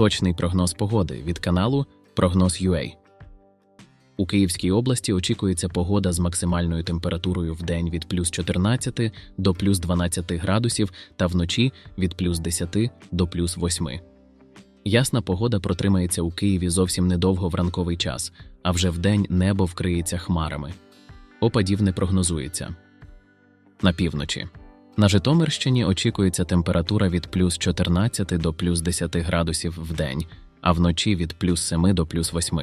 Точний прогноз погоди від каналу Прогноз UA. У Київській області очікується погода з максимальною температурою в день від плюс 14 до плюс 12 градусів та вночі від плюс 10 до плюс 8. Ясна погода протримається у Києві зовсім недовго в ранковий час, а вже вдень небо вкриється хмарами. Опадів не прогнозується. На півночі. На Житомирщині очікується температура від плюс 14 до плюс 10 градусів в день, а вночі від плюс 7 до плюс 8.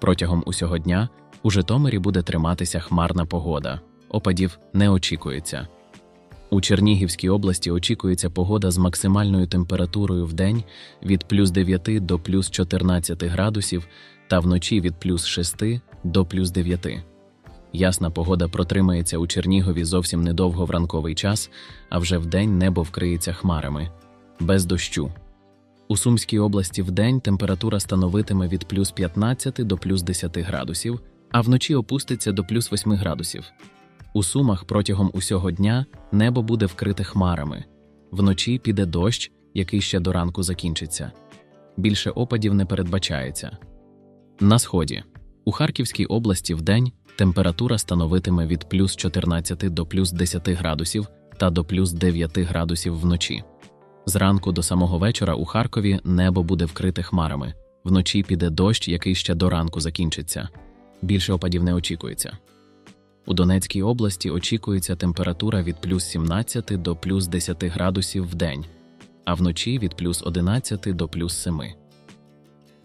Протягом усього дня у Житомирі буде триматися хмарна погода. Опадів не очікується. У Чернігівській області очікується погода з максимальною температурою в день від плюс 9 до плюс 14 градусів та вночі від плюс 6 до плюс 9. Ясна погода протримається у Чернігові зовсім недовго в ранковий час, а вже вдень небо вкриється хмарами. Без дощу. У Сумській області вдень температура становитиме від плюс 15 до плюс 10 градусів, а вночі опуститься до плюс 8 градусів. У Сумах протягом усього дня небо буде вкрите хмарами. Вночі піде дощ, який ще до ранку закінчиться. Більше опадів не передбачається. На сході. У Харківській області вдень температура становитиме від плюс 14 до плюс 10 градусів та до плюс 9 градусів вночі. Зранку до самого вечора у Харкові небо буде вкрите хмарами. Вночі піде дощ, який ще до ранку закінчиться. Більше опадів не очікується. У Донецькій області очікується температура від плюс 17 до плюс 10 градусів в день, а вночі від плюс 11 до плюс 7.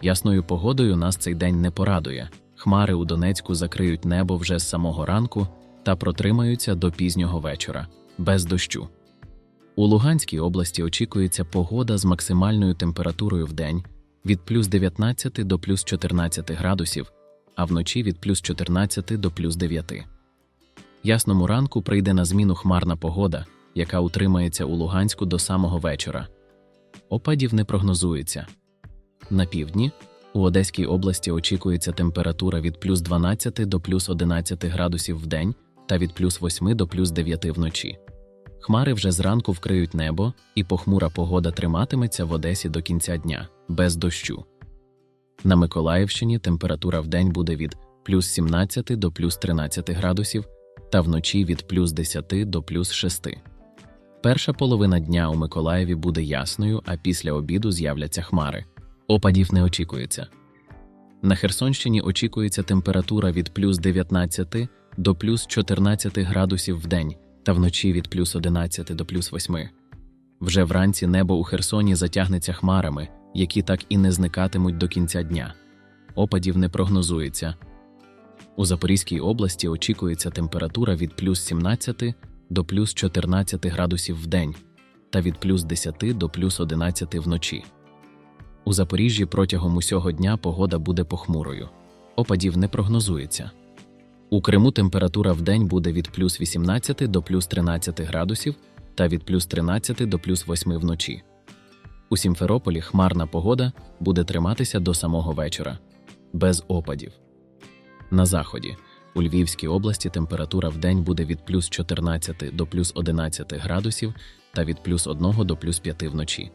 Ясною погодою нас цей день не порадує. Хмари у Донецьку закриють небо вже з самого ранку та протримаються до пізнього вечора, без дощу. У Луганській області очікується погода з максимальною температурою в день від плюс 19 до плюс 14 градусів, а вночі від плюс 14 до плюс 9. Ясному ранку прийде на зміну хмарна погода, яка утримається у Луганську до самого вечора. Опадів не прогнозується. На півдні у Одеській області очікується температура від плюс 12 до плюс 11 градусів в день та від плюс 8 до плюс 9 вночі. Хмари вже зранку вкриють небо, і похмура погода триматиметься в Одесі до кінця дня, без дощу. На Миколаївщині температура в день буде від плюс 17 до плюс 13 градусів та вночі від плюс 10 до плюс 6. Перша половина дня у Миколаєві буде ясною, а після обіду з'являться хмари. Опадів не очікується. На Херсонщині очікується температура від плюс 19 до плюс 14 градусів в день та вночі від плюс 11 до плюс 8. Вже вранці небо у Херсоні затягнеться хмарами, які так і не зникатимуть до кінця дня. Опадів не прогнозується. У Запорізькій області очікується температура від плюс 17 до плюс 14 градусів в день та від плюс 10 до плюс 11 вночі. У Запоріжжі протягом усього дня погода буде похмурою. Опадів не прогнозується. У Криму температура в день буде від плюс 18 до плюс 13 градусів та від плюс 13 до плюс 8 вночі. У Сімферополі хмарна погода буде триматися до самого вечора, без опадів. На заході у Львівській області температура в день буде від плюс 14 до плюс 11 градусів та від плюс 1 до плюс 5 вночі.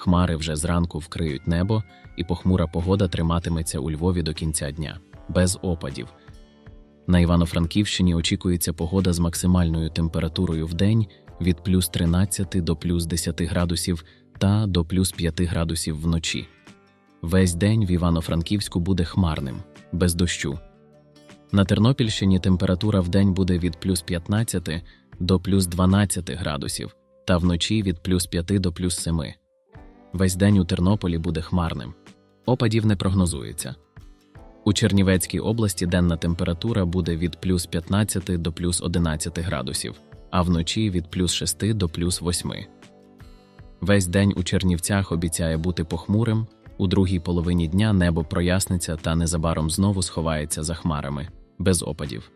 Хмари вже зранку вкриють небо, і похмура погода триматиметься у Львові до кінця дня, без опадів. На Івано-Франківщині очікується погода з максимальною температурою в день від плюс 13 до плюс 10 градусів та до плюс 5 градусів вночі. Весь день в Івано-Франківську буде хмарним, без дощу. На Тернопільщині температура в день буде від плюс 15 до плюс 12 градусів та вночі від плюс 5 до плюс 7. Весь день у Тернополі буде хмарним. Опадів не прогнозується. У Чернівецькій області денна температура буде від плюс 15 до плюс 11 градусів, а вночі від плюс 6 до плюс 8. Весь день у Чернівцях обіцяє бути похмурим, у другій половині дня небо проясниться та незабаром знову сховається за хмарами, без опадів.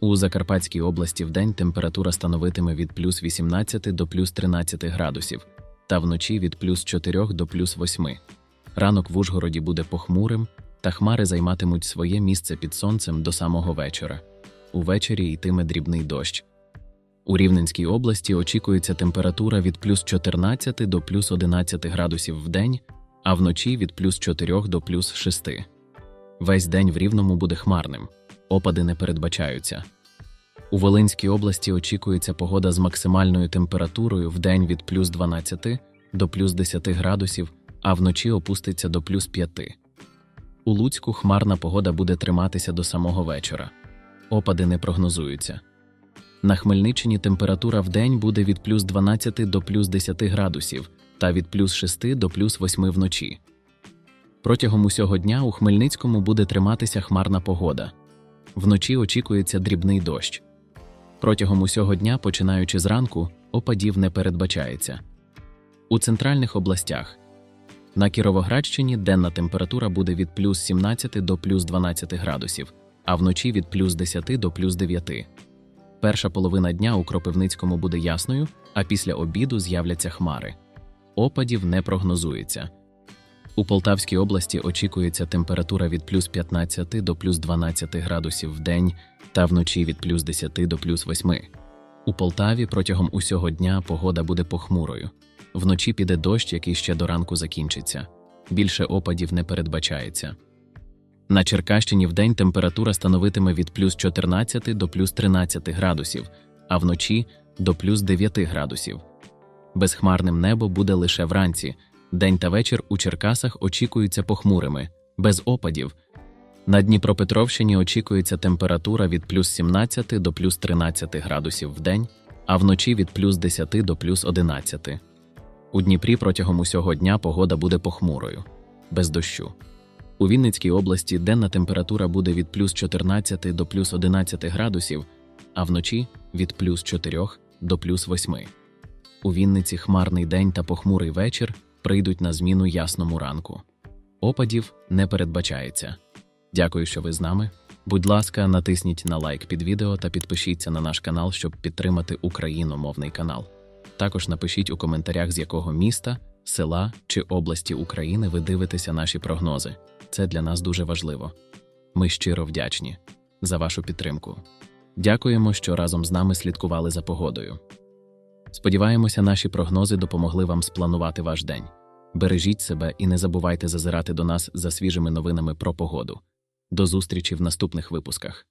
У Закарпатській області вдень температура становитиме від плюс 18 до плюс 13 градусів, та вночі від плюс 4 до плюс 8. Ранок в Ужгороді буде похмурим, та хмари займатимуть своє місце під сонцем до самого вечора. Увечері йтиме дрібний дощ. У Рівненській області очікується температура від плюс 14 до плюс 11 градусів в день а вночі від плюс 4 до плюс 6. Весь день в Рівному буде хмарним, опади не передбачаються. У Волинській області очікується погода з максимальною температурою в день від плюс 12 до плюс 10 градусів, а вночі опуститься до плюс 5. У Луцьку хмарна погода буде триматися до самого вечора. Опади не прогнозуються. На Хмельниччині температура в день буде від плюс 12 до плюс 10 градусів та від плюс 6 до плюс 8 вночі. Протягом усього дня у Хмельницькому буде триматися хмарна погода. Вночі очікується дрібний дощ. Протягом усього дня, починаючи зранку, опадів не передбачається. У центральних областях на Кіровоградщині денна температура буде від плюс 17 до плюс 12 градусів, а вночі від плюс 10 до плюс 9. Перша половина дня у Кропивницькому буде ясною, а після обіду з'являться хмари. Опадів не прогнозується. У Полтавській області очікується температура від плюс 15 до плюс 12 градусів в день та вночі від плюс 10 до плюс 8. У Полтаві протягом усього дня погода буде похмурою. Вночі піде дощ, який ще до ранку закінчиться. Більше опадів не передбачається. На Черкащині вдень температура становитиме від плюс 14 до плюс 13 градусів, а вночі до плюс 9 градусів. Безхмарним небо буде лише вранці. День та вечір у Черкасах очікуються похмурими, без опадів. На Дніпропетровщині очікується температура від плюс 17 до плюс 13 градусів в день, а вночі від плюс 10 до плюс 11. У Дніпрі протягом усього дня погода буде похмурою, без дощу. У Вінницькій області денна температура буде від плюс 14 до плюс 11 градусів, а вночі від плюс 4 до плюс 8. У Вінниці хмарний день та похмурий вечір прийдуть на зміну ясному ранку. Опадів не передбачається. Дякую, що ви з нами. Будь ласка, натисніть на лайк під відео та підпишіться на наш канал, щоб підтримати україномовний канал. Також напишіть у коментарях, з якого міста, села чи області України ви дивитеся наші прогнози. Це для нас дуже важливо. Ми щиро вдячні за вашу підтримку. Дякуємо, що разом з нами слідкували за погодою. Сподіваємося, наші прогнози допомогли вам спланувати ваш день. Бережіть себе і не забувайте зазирати до нас за свіжими новинами про погоду. До зустрічі в наступних випусках.